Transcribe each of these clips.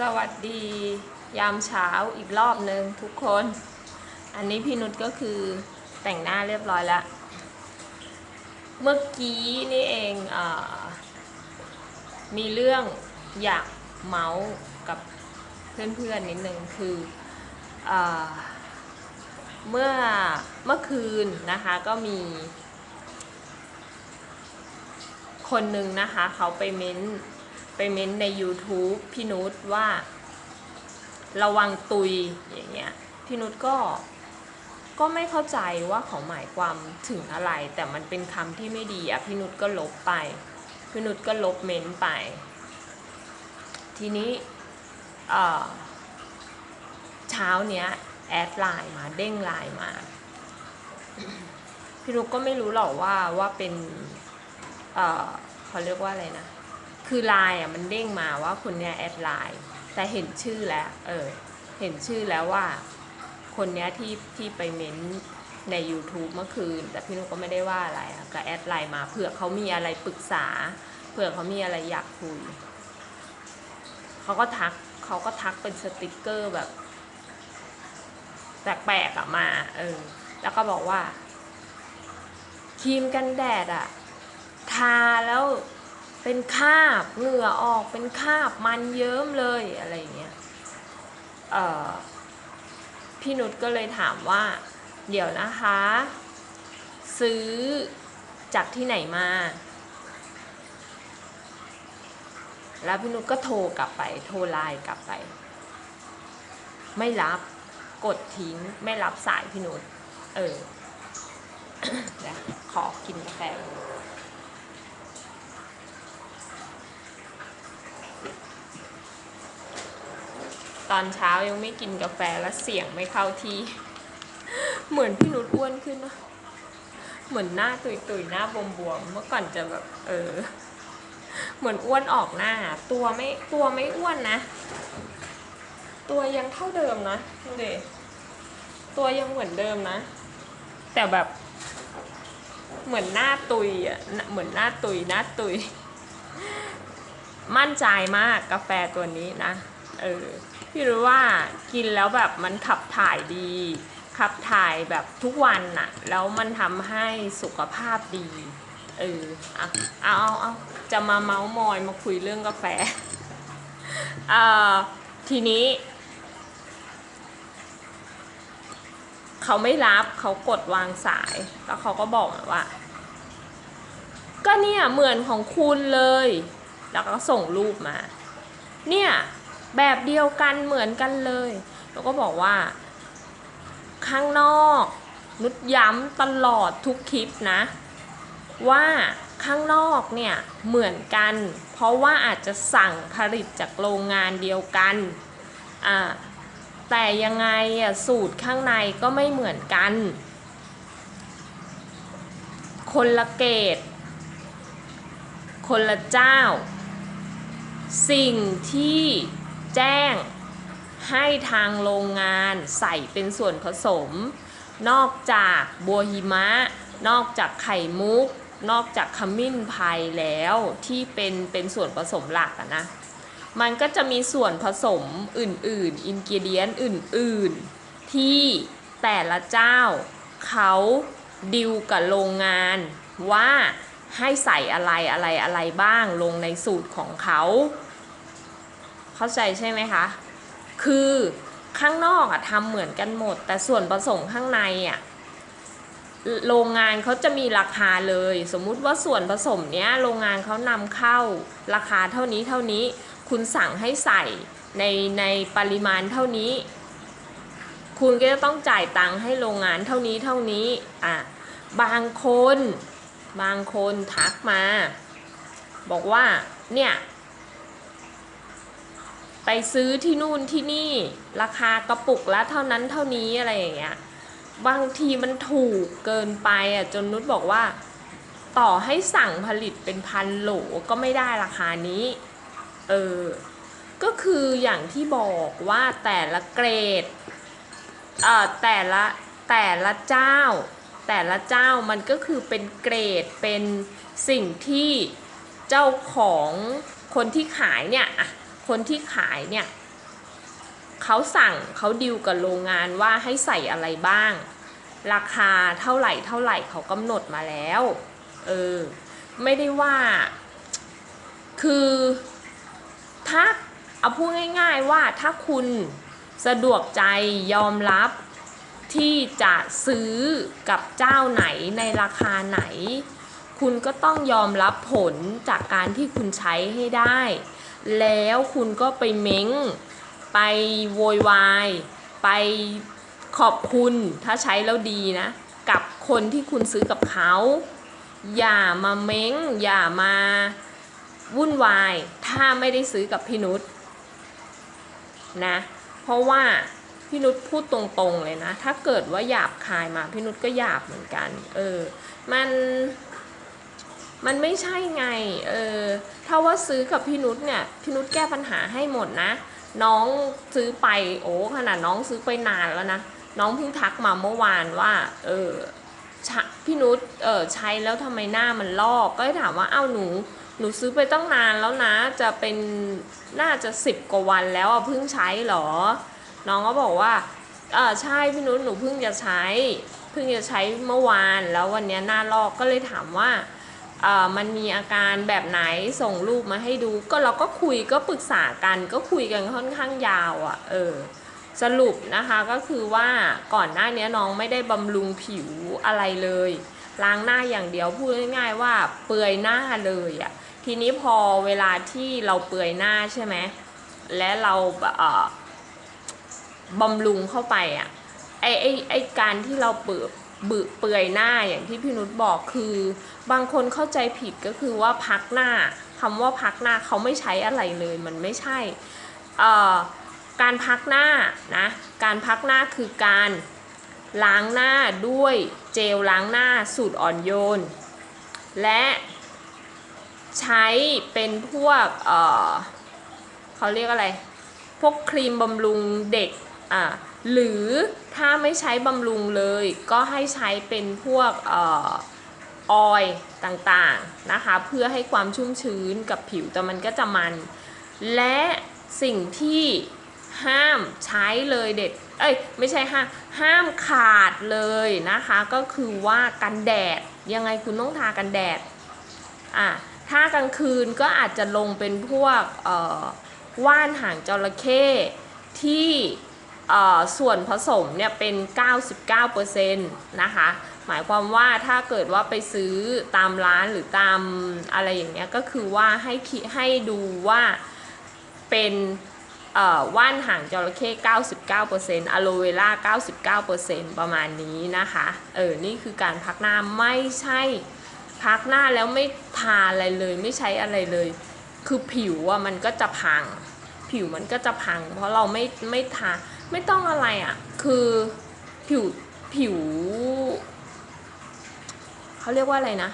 สวัสดียามเช้าอีกรอบหนึ่งทุกคน อันนี้พี่นุชก็คือแต่งหน้าเรียบร้อยแล้ว เมื่อกี้นี่เองอามีเรื่องอยากเมาส์กับเพื่อนๆนิดนึงคืออเมื่อเมื่อคืนนะคะก็มี คนหนึ่งนะคะเขาไปเม้น ไปเม้นใน YouTube พี่นุชว่า ระวังตุยอย่างเงี้ยพี่นุชก็ก็ไม่เข้าใจว่าเขาหมายความถึงอะไร แต่มันเป็นคำที่ไม่ดีอะพี่นุชก็ลบไปพี่นุชก็ลบเม้นไป ทีนี้เช้าเนี้ยแอดไลน์มาเด้งไลน์มาพี่นุชก็ไม่รู้หรอกว่าว่าเป็นเขาเรียกว่าอะไรนะ คือไลน์อะมันเด้งมาว่าคนเนี้ยแอดไลน์แต่เห็นชื่อแล้ว เออ เห็นชื่อแล้วว่า คนเนี้ยที่ที่ไปเม้นใน YouTube เมื่อคืน แต่พี่นุกก็ไม่ได้ว่าอะไรอะก็แอดไลน์มาเผื่อเขามีอะไรปรึกษาเผื่อเขามีอะไรอยากคุยเขาก็ทักเขาก็ทักเป็นสติกเกอร์แบบแปลกๆอะมา เออ แล้วก็บอกว่าครีมกันแดดอะทาแล้ว เป็นคาบเหงื่อออกเป็นคาบมันเยิ้มเลยอะไรอย่างเงี้ยพี่นุชก็เลยถามว่า เดี๋ยวนะคะ ซื้อจากที่ไหนมา แล้วพี่นุชก็โทรกลับไป โทรไลน์กลับไป ไม่รับกดทิ้งไม่รับสายพี่นุชเออขอกินกาแฟ ตอนเช้ายังไม่กินกาแฟแล้วเสียงไม่เข้าที่ เหมือนพี่นุชอ้วนขึ้นนะเหมือนหน้าตุยตุยหน้าบวมบวมเมื่อก่อนจะแบบเออ เหมือนอ้วนออกหน้า ตัวไม่ตัวไม่อ้วนนะ ตัวยังเท่าเดิมนะดูดิตัวยังเหมือนเดิมนะ แต่แบบเหมือนหน้าตุยอะเหมือนหน้าตุยหน้าตุย มั่นใจมากกาแฟตัวนี้นะ เออ พี่รู้ว่ากินแล้วแบบมันขับถ่ายดี ขับถ่ายแบบทุกวันน่ะ แล้วมันทำให้สุขภาพดี เออเอาเอาเอาเอาจะมาเมาส์มอยมาคุยเรื่องกาแฟเอ่อทีนี้เขาไม่รับเขากดวางสาย แล้วเขาก็บอกว่า ก็เนี่ยเหมือนของคุณเลย แล้วก็ส่งรูปมา เนี่ย แบบเดียวกันเหมือนกันเลย แล้วก็บอกว่า ข้างนอกนุดย้ำตลอดทุกคลิปนะ ว่าข้างนอกเนี่ยเหมือนกัน เพราะว่าอาจจะสั่งผลิตจากโรงงานเดียวกันอ่าแต่ยังไงอะสูตรข้างในก็ไม่เหมือนกัน คนละเกต คนละเจ้า สิ่งที่ แจ้งให้ทางโรงงานใส่เป็นส่วนผสม นอกจากบัวหิมะ นอกจากไข่มุก นอกจากขมิ้นพายแล้วที่เป็นเป็นส่วนผสมหลักะนะ มันก็จะมีส่วนผสมอื่นๆ อินกิเดียนอื่นๆ ที่แต่ละเจ้าเขาดิวกับโรงงานว่าให้ใส่อะไรอะไรอะไรบ้างลงในสูตรของเขา เข้าใจใช่ไหมคะ คือข้างนอกอะทำเหมือนกันหมด แต่ส่วนผสมข้างในอะโรงงานเขาจะมีราคาเลย สมมุติว่าส่วนผสมเนี้ยโรงงานเขานำเข้าราคาเท่านี้เท่านี้ คุณสั่งให้ใส่ในในปริมาณเท่านี้ คุณก็จะต้องจ่ายตังค์ให้โรงงานเท่านี้เท่านี้อะบางคน บางคนทักมา บอกว่าเนี่ย ไปซื้อที่นู่นที่นี่ราคากระปุกละเท่านั้นเท่านี้อะไรอย่างเงี้ยบางทีมันถูกเกินไปอะจนนุชบอกว่า ต่อให้สั่งผลิตเป็นพันโหลก็ไม่ได้ราคานี้เออก็คืออย่างที่บอกว่าแต่ละเกรดเอ่อแต่ละแต่ละเจ้า แต่ละเจ้ามันก็คือเป็นเกรดเป็นสิ่งที่เจ้าของคนที่ขายเนี่ยอะ คนที่ขายเนี่ยเขาสั่งเขาดิวกับโรงงานว่าให้ใส่อะไรบ้าง ราคาเท่าไหร่เท่าไหร่เขากำหนดมาแล้วเออไม่ได้ว่า คือถ้าเอาพูดง่ายๆว่าถ้าคุณสะดวกใจยอมรับที่จะซื้อกับเจ้าไหนในราคาไหน คุณก็ต้องยอมรับผลจากการที่คุณใช้ให้ได้ แล้วคุณก็ไปเม้ง ไปโวยวาย ไปขอบคุณถ้าใช้แล้วดีนะ กับคนที่คุณซื้อกับเขา อย่ามาเม้ง อย่ามาวุ่นวาย ถ้าไม่ได้ซื้อกับพี่นุชนะ เพราะว่าพี่นุชพูดตรงๆเลยนะ ถ้าเกิดว่าหยาบคายมาพี่นุชก็หยาบเหมือนกัน เออ มัน มันไม่ใช่ไง เออ ถ้าว่าซื้อกับพี่นุชเนี่ย พี่นุชแก้ปัญหาให้หมดนะ น้องซื้อไป โอ้ขนาดน้องซื้อไปนานแล้วนะ น้องเพิ่งทักมาเมื่อวานว่า เออพี่นุช เออใช้แล้วทำไมหน้ามันลอก ก็เลยถามว่า เอ้าหนู หนูซื้อไปตั้งนานแล้วนะ จะเป็น น่าจะสิบกว่าวันแล้วเพิ่งใช้เหรอ น้องก็บอกว่า เออใช่พี่นุช หนูเพิ่งจะใช้ เพิ่งจะใช้เมื่อวาน แล้ววันนี้หน้าลอก ก็เลยถามว่า มันมีอาการแบบไหนส่งรูปมาให้ดู ก็เราก็คุยก็ปรึกษากันก็คุยกันค่อนข้างยาวอะ่ะเออสรุปนะคะก็คือว่าก่อนหน้านี้น้องไม่ได้บำรุงผิวอะไรเลย ล้างหน้าอย่างเดียวพูดง่ายๆว่าเปลือยหน้าเลยอะ่ะทีนี้พอเวลาที่เราเปลือยหน้าใช่ไหมและเราเอ่อบำรุงเข้าไปอะไอไอไอการที่เราเปื่อ บึเปื่อยหน้าอย่างที่พี่นุชบอกคือ บางคนเข้าใจผิดก็คือว่าพักหน้าคำว่าพักหน้าเขาไม่ใช้อะไรเลยมันไม่ใช่การพักหน้านะการพักหน้าคือการล้างหน้าด้วยเจลล้างหน้าสูตรอ่อนโยน และใช้เป็นพวกเเขาเรียกอะไร พวกครีมบำรุงเด็กอะ หรือถ้าไม่ใช้บำรุงเลย ก็ให้ใช้เป็นพวกอออยต่างๆนะคะ เพื่อให้ความชุ่มชื้นกับผิวแต่มันก็จะมัน และสิ่งที่ห้ามใช้เลยเด็ด เอ้ยไม่ใช่ห้ามห้ามขาดเลยนะคะ ก็คือว่ากันแดดยังไงคุณต้องทากันแดดอะถ้ากลางคืนก็อาจจะลงเป็นพวกเอ่อว่านหางจระเข้ที่ ส่วนผสมเนี่ยเป็น 99%นะคะ หมายความว่าถ้าเกิดว่าไปซื้อตามร้านหรือตามอะไรอย่างเงี้ยก็คือว่าให้คิให้ดูว่าเป็นว่านหางจระเข้99%อะโลเวล่า 99%ประมาณนี้นะคะ เออ นี่คือการพักหน้าไม่ใช่พักหน้าแล้วไม่ทาอะไรเลยไม่ใช้อะไรเลย คือผิวอะมันก็จะพัง ผิวมันก็จะพัง เพราะเราไม่ไม่ทา ไม่ต้องอะไรอะ่ะ คือผิวผิวเขาเรียกว่าอะไรนะ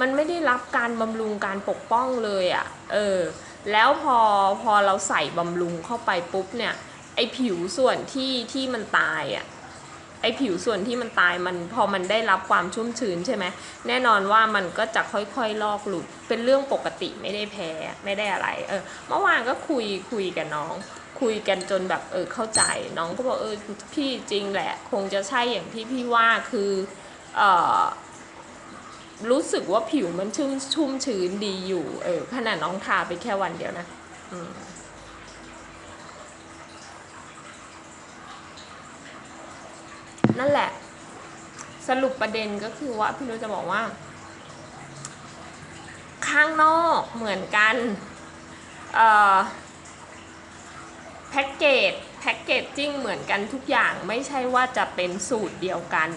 มันไม่ได้รับการบำรุงการปกป้องเลยอะ่ะ เออ แล้วพอพอเราใส่บำรุงเข้าไปปุ๊บเนี่ยไอผิวส่วนที่ที่มันตายอะไอผิวส่วนที่มันตายมันพอมันได้รับความชุ่มชื้นใช่ไหมแน่นอนว่ามันก็จะค่อยๆลอกหลุดเป็นเรื่องปกติไม่ได้แพ้ไม่ได้อะไร เออเมื่อวานก็คุยคุยกับน้อง คุยกันจนแบบเออเข้าใจ น้องก็บอกเออพี่จริงแหละ คงจะใช่อย่างที่พี่ว่าคือเออรู้สึกว่าผิวมันชุ่มชุ่มชื้นดีอยู่เออขนาดน้องทาไปแค่วันเดียวนะอืมนั่นแหละ สรุปประเด็นก็คือว่าพี่นุ้จะบอกว่า ข้างนอกเหมือนกัน เอ่อ แพ็กเกจแพ็กเกจจิ้งเหมือนกันทุกอย่างไม่ใช่ว่าจะเป็นสูตรเดียวกัน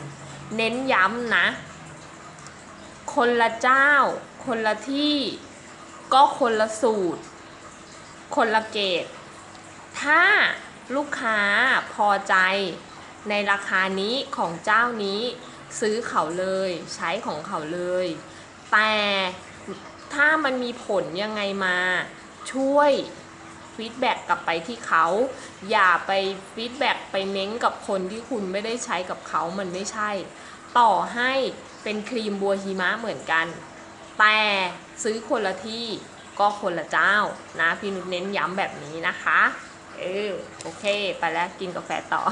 เน้นย้ำนะ คนละเจ้า คนละที่ ก็คนละสูตร คนละเกตถ้าลูกค้าพอใจในราคานี้ของเจ้านี้ซื้อเขาเลยใช้ของเขาเลย แต่ถ้ามันมีผลยังไงมาช่วย ฟีดแบ็กกลับไปที่เขา อย่าไปฟีดแบ็กไปเม้งกับคนที่คุณไม่ได้ใช้กับเขามันไม่ใช่ ต่อให้เป็นครีมบัวหิมะเหมือนกัน แต่ซื้อคนละที่ก็คนละเจ้านะ พี่นุชเน้นย้ำแบบนี้นะคะ เอเออโอเค ไปแล้วกินกาแฟต่อ